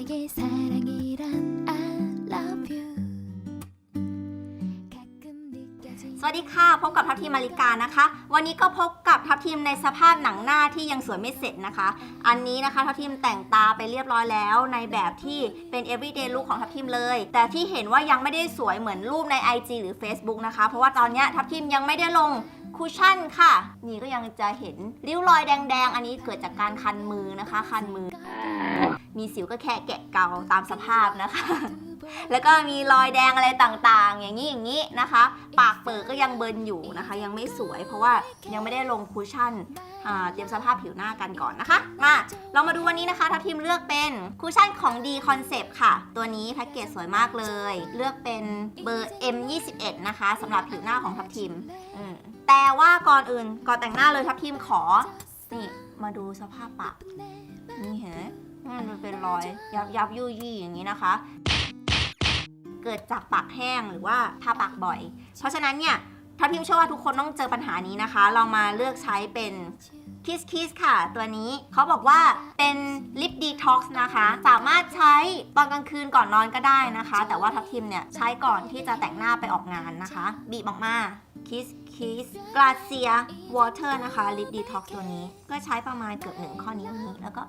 나에게 사랑이란 I love you 가끔 느껴진 สวัสดีค่ะ พบกับทัพทีมมาริกานะคะ วันนี้ก็พบกับทัพทีมในสภาพหนังหน้าที่ยังสวยไม่เสร็จนะคะ อันนี้นะคะทัพทีมแต่งตาไปเรียบร้อยแล้ว ในแบบที่เป็น everyday look ของทัพทีมเลย แต่ที่เห็นว่ายังไม่ได้สวยเหมือนรูปใน IG หรือ Facebook นะคะ เพราะว่าตอนเนี้ยทัพทีมยังไม่ได้ลงคุชชั่นค่ะ นี่ก็ยังจะเห็นริ้วรอยแดงๆ อันนี้เกิดจากการคันมือนะคะ คันมือ มีสิวก็แค่แกะเกาตามสภาพนะคะ แล้วก็มีรอยแดงอะไรต่างๆ อย่างนี้อย่างนี้นะคะ ปากเปิดก็ยังเบิร์นอยู่นะคะ ยังไม่สวยเพราะว่ายังไม่ได้ลงคุชชั่นเตรียมสภาพผิวหน้ากันก่อนนะคะ มาเรามาดูวันนี้นะคะทัพทีมเลือกเป็นคุชชั่นของ D Concept ค่ะ ตัวนี้แพ็กเกจสวยมากเลย เลือกเป็นเบอร์ M21 นะคะสำหรับผิวหน้าของทัพทีมมแต่ว่าก่อนอื่นก่อนแต่งหน้าเลยทัพทีมขอนี่มาดูสภาพปากนี่เห็น ให้มันเป็นรอยยับยับยุยยี่อย่างนี้นะคะ เกิดจากปากแห้งหรือว่าทาปากบ่อย เพราะฉะนั้นเนี่ยทัพทิมเชื่อว่าทุกคนต้องเจอปัญหานี้นะคะ ลองมาเลือกใช้เป็นคิสคิสค่ะ ตัวนี้เขาบอกว่าเป็นลิปดีท็อกซ์นะคะ สามารถใช้ตอนกลางคืนก่อนนอนก็ได้นะคะ แต่ว่าทัพทิมเนี่ยใช้ก่อนที่จะแต่งหน้าไปออกงานนะคะ บีบออกมาคิสคิสกราเซียวอเตอร์นะคะลิปดีท็อกซ์ตัวนี้ ก็ใช้ประมาณเกือบหนึ่งข้อนิ้วนี้แล้วก็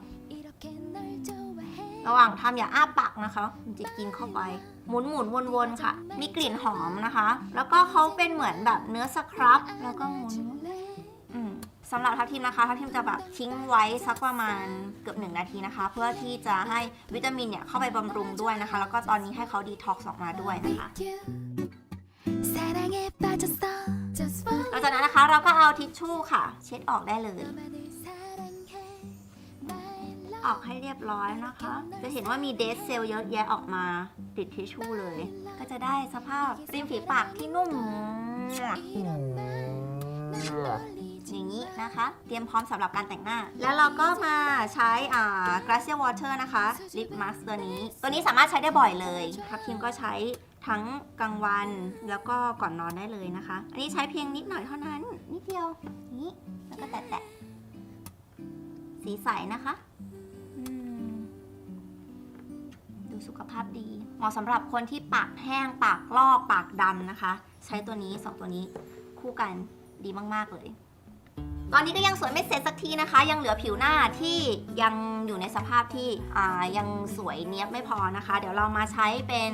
ระหว่างทำอย่าอ้าปากนะคะมันจะกินเข้าไป หมุนหมุนวนๆค่ะ มีกลิ่นหอมนะคะ แล้วก็เขาเป็นเหมือนแบบเนื้อสครับ แล้วก็หมุนสำหรับทับทิมนะคะทับทิมจะแบบทิ้งไว้สักประมาณเกือบหนึ่งนาทีนะคะ เพื่อที่จะให้วิตามินเนี่ยเข้าไปบำรุงด้วยนะคะ แล้วก็ตอนนี้ให้เขาดีท็อกซ์ออกมาด้วยนะคะหลังจากนั้นนะคะเราก็เอาทิชชู่ค่ะ เช็ดออกได้เลย ออกให้เรียบร้อยนะคะ จะเห็นว่ามีเดสเซลเยอะแยะออกมาติดทิชชู่เลย ก็จะได้สภาพริมฝีปากที่นุ่มอย่างนี้นะคะ เตรียมพร้อมสำหรับการแต่งหน้า แล้วเราก็มาใช้อ่า Glacier Water นะคะ Lip Mask ตัวนี้ ตัวนี้สามารถใช้ได้บ่อยเลยทับทิมก็ใช้ทั้งกลางวันแล้วก็ก่อนนอนได้เลยนะคะ อันนี้ใช้เพียงนิดหน่อยเท่านั้น นิดเดียวนี้แล้วก็แตะๆสีใสนะคะ สุขภาพดี เหมาะสำหรับคนที่ปากแห้ง ปากลอกปากดำนะคะ ใช้ตัวนี้สองตัวนี้คู่กันดีมาก ๆ เลย ตอนนี้ก็ยังสวยไม่เสร็จสักทีนะคะ ยังเหลือผิวหน้าที่ยังอยู่ในสภาพที่ยังสวยเนี้ยบไม่พอนะคะ เดี๋ยวเรามาใช้เป็น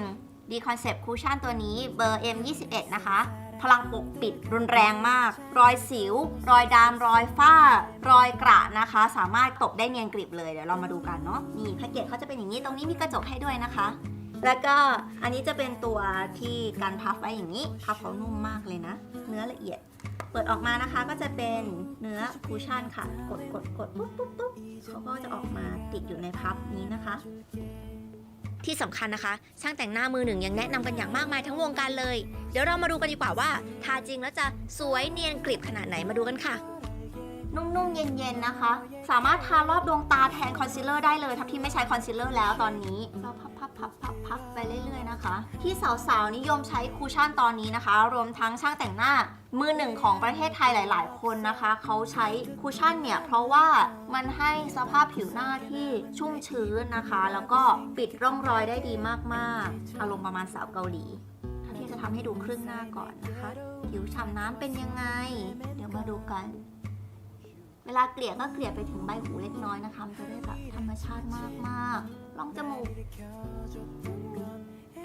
ดีคอนเซปต์คูชั่นตัวนี้เบอร์ M21 นะคะ พลังปกปิดรุนแรงมาก รอยสิว รอยดามรอยฝ้า รอยกระนะคะ สามารถตบได้เนียนกริบเลยเดี๋ยวเรามาดูกันเนาะนี่แพ็กเกจเขาจะเป็นอย่างนี้ตรงนี้มีกระจกให้ด้วยนะคะ แล้วก็อันนี้จะเป็นตัวที่การพับไว้อย่างนี้พับเขานุ่มมากเลยนะ เนื้อละเอียด เปิดออกมานะคะก็จะเป็นเนื้อคูชั่นค่ะ กดกดกดปุ๊บปุ๊บปุ๊บเขาก็จะออกมาติดอยู่ในพับนี้นะคะ ที่สำคัญนะคะ ช่างแต่งหน้ามือหนึ่งยังแนะนำกันอย่างมากมายทั้งวงการเลย เดี๋ยวเรามาดูกันดีกว่าว่าทาจริงแล้วจะสวยเนียนกริบขนาดไหนมาดูกันค่ะ นุ่มๆ เย็นๆ นะคะ สามารถทารอบดวงตาแทนคอนซีลเลอร์ได้เลยทับที่ไม่ใช้คอนซีลเลอร์แล้วตอนนี้เราพับพับพับพับพับไปเรื่อยๆ นะคะ ที่สาวๆนิยมใช้คูชั่นตอนนี้นะคะ รวมทั้งช่างแต่งหน้ามือหนึ่งของประเทศไทยหลาย ๆ คนนะคะ เขาใช้คูชั่นเนี่ยเพราะว่ามันให้สภาพผิวหน้าที่ชุ่มชื้นนะคะ แล้วก็ปิดร่องรอยได้ดีมากๆอารมณ์ประมาณสาวเกาหลีที่จะทำให้ดูครึ่งหน้าก่อนนะคะ ผิวฉ่ำน้ำเป็นยังไง เดี๋ยวมาดูกัน เวลาเกลี่ยก็เกลี่ยไปถึงใบหูเล็กน้อยนะคะ มันจะได้แบบธรรมชาติมากๆลองจมูก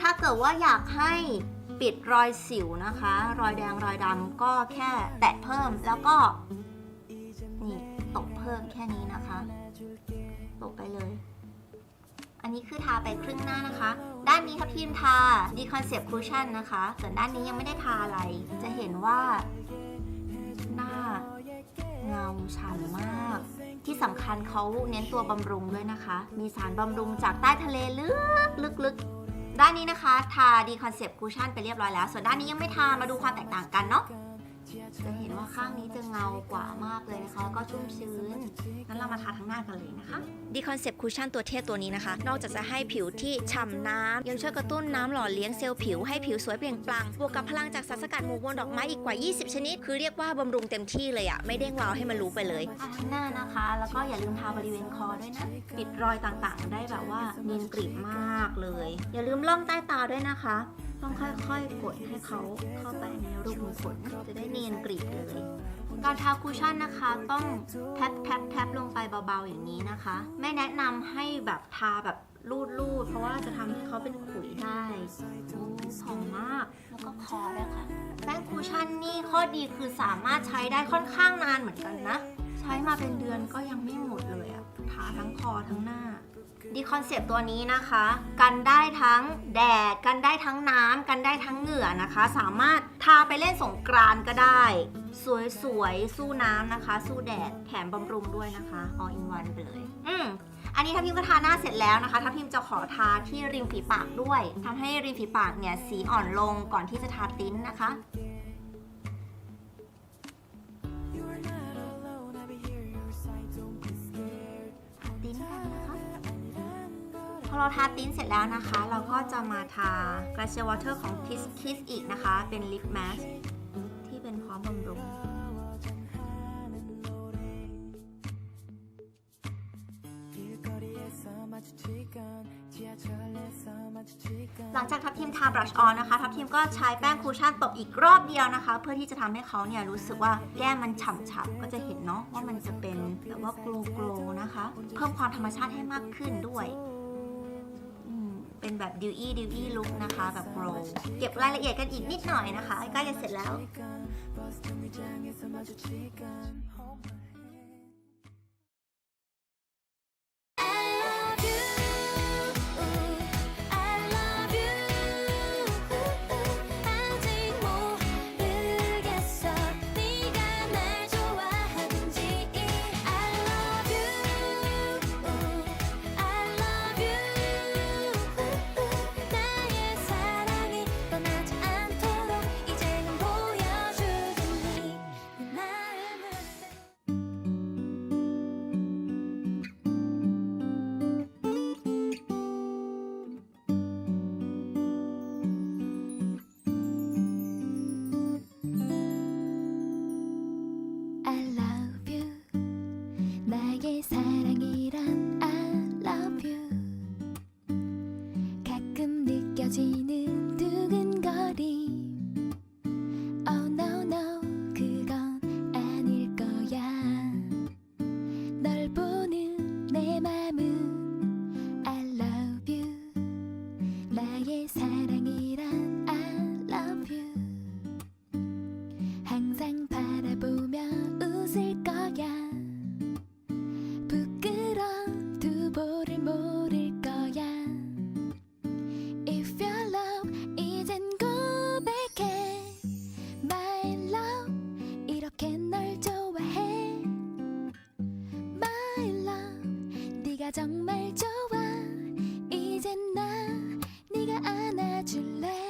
ถ้าเกิดว่าอยากให้ปิดรอยสิวนะคะ รอยแดงรอยดำก็แค่แตะเพิ่มแล้วก็ นี่ตบเพิ่มแค่นี้นะคะตบไปเลย อันนี้คือทาไปครึ่งหน้านะคะ ด้านนี้ทับทีมทา D Concept Cushion นนะคะ ส่วนด้านนี้ยังไม่ได้ทาอะไร จะเห็นว่า หน้าเงาฉ่ำมาก ที่สำคัญเขาเน้นตัวบำรุงด้วยนะคะ มีสารบำรุงจากใต้ทะเลลึกลึกลึก ด้านนี้นะคะ ทาดีคอนเซปต์คูชั่นไปเรียบร้อยแล้ว ส่วนด้านนี้ยังไม่ทา มาดูความแตกต่างกันเนาะ ว่าข้างนี้จะเงากว่ามากเลยนะคะแล้วก็ชุ่มชื้นงั้นเรามาทาทั้งหน้ากันเลยนะคะดีคอนเซปต์คูชั่นตัวเทพตัวนี้นะคะ นอกจากจะให้ผิวที่ฉ่ำน้ำยังช่วยกระตุ้นน้ำหล่อเลี้ยงเซลล์ผิวให้ผิวสวยเปล่งปลั่งบวกกับพลังจากสารสกัดหมู่มวลดอกไม้อีกกว่า 20 ชนิด คือเรียกว่าบำรุงเต็มที่เลยอะไม่เด้งวาวให้มันรู้ไปเลยทาทั้งหน้านะคะ แล้วก็อย่าลืมทาบริเวณคอด้วยนะปิดรอยต่างๆ ได้แบบว่าเนียนกริบมากเลย อย่าลืมล่องใต้ตาด้วยนะคะ ต้องค่อยๆ กดให้เขาเข้าไปในรูขุมขนจะได้เนียนกริบเลยการทาคูชั่นนะคะต้องแท็บแท็บแท็บลงไปเบาๆอย่างนี้นะคะ ไม่แนะนำให้แบบทาแบบรูดๆเพราะว่าจะทำให้เขาเป็นขุยได้โอ้หอมมาก แล้วก็คอด้วยค่ะ แป้งคูชั่นนี่ข้อดีคือสามารถใช้ได้ค่อนข้างนานเหมือนกันนะ ใช้มาเป็นเดือนก็ยังไม่หมดเลยอะทาทั้งคอทั้งหน้า ดีคอนเซปต์ตัวนี้นะคะ กันได้ทั้งแดด กันได้ทั้งน้ำกันได้ทั้งเหงื่อนะคะ สามารถทาไปเล่นสงกรานต์ก็ได้ สวยๆสู้น้ำนะคะ สู้แดดแถมบำรุงด้วยนะคะ all in one ไปเลย อืมอันนี้ถ้าพิมก็ทาหน้าเสร็จแล้วนะคะ ถ้าพิมจะขอทาที่ริมฝีปากด้วยทำให้ริมฝีปากเนี่ยสีอ่อนลงก่อนที่จะทาติ้นนะคะ พอเราทาติ้นเสร็จแล้วนะคะ เราก็จะมาทา Glacier Water ของ Kiss Kiss อีกนะคะ เป็น Lip Mask หลังจากทับทิมทาบรัชออนนะคะ ทับทิมก็ใช้แป้งคูชั่นตบอีกรอบเดียวนะคะ เพื่อที่จะทำให้เขาเนี่ยรู้สึกว่าแก้มมันฉ่ำๆก็จะเห็นเนาะว่ามันจะเป็นแบบว่าโกลโกลนะคะ เพิ่มความธรรมชาติให้มากขึ้นด้วยเป็นแบบดิวอี้ดิวอี้ลุคนะคะ แบบโกลเก็บรายละเอียดกันอีกนิดหน่อยนะคะใกล้จะเสร็จแล้ว 널 좋아해. My love 네가 정말 좋아. 이젠 나 네가 안아줄래